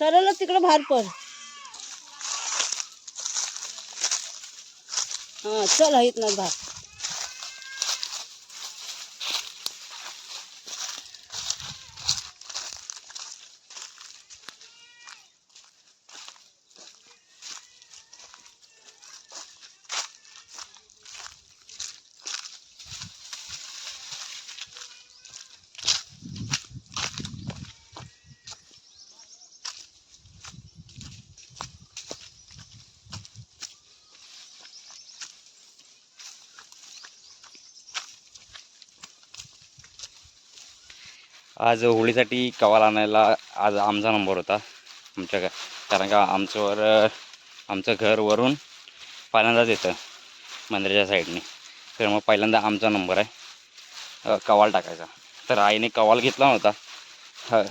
सरळ तिकडं बाहेर पड. हां चल आहेत ना बाहेर. आज होळीसाठी कवाल आणायला आज आमचा नंबर होता. आमच्या घ कारण का आमच्यावर आमचं घर वरून पहिल्यांदाच येतं मंदिराच्या साईडने. तर मग पहिल्यांदा आमचा नंबर आहे. कवाल टाकायचा. तर आईने कवाल घेतला नव्हता. ह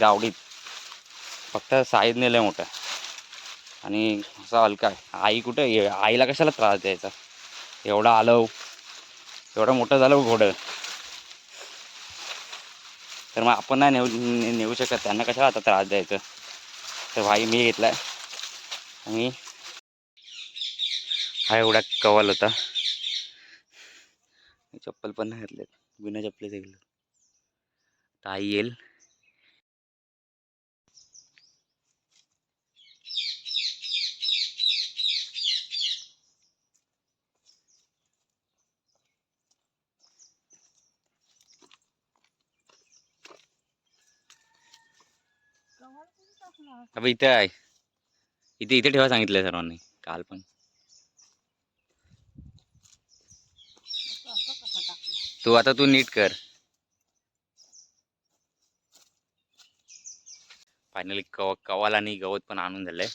गावडीत. फक्त साईज नेलं मोठं. आणि असं हलका आई कुठं? ये- आईला कशाला त्रास द्यायचा? एवढं आलं एवढं मोठं झालं घोडं. तर मग आपण नाही नेऊ नेऊ शकत. त्यांना कशाला आता त्रास द्यायचं? तर भाई मी घेतला आणि हा एवढा कवाल होता. चप्पल पण नाही घातले बिना चप्पलीचे गेलो. तर आई येईल. अबे इथे आहे. इथे इथे ठेवा सांगितलंय सर्वांनी. काल पण. तू आता तू नीट कर. फायनली कव कवाल आणि गवत पण आणून झालंय.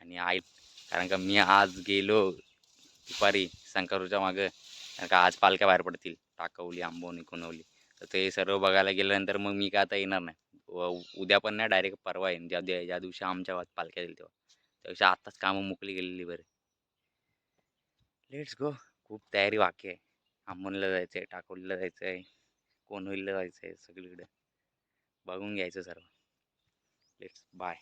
आणि आई कारण का मी आज गेलो दुपारी शंकरूच्या मागं. कारण का आज पालख्या बाहेर पडतील. टाकवली आंबवणी कोणवली तर ते सर्व बघायला गेल्यानंतर मग मी काय आता येणार नाही. उद्या पण नाही डायरेक्ट परवा येईन. ज्या ज्या दिवशी आमच्या गावात पालख्या येईल तेव्हा. त्यापेक्षा आत्ताच कामं मोकळी गेलेली बरं. Let's go. खूप तयारी बाकी आहे. आंबोनीला जायचं आहे टाकोलीला जायचं आहे कोणहोईला जायचं आहे सगळीकडे. बघून घ्यायचं सर्व. Let's bye.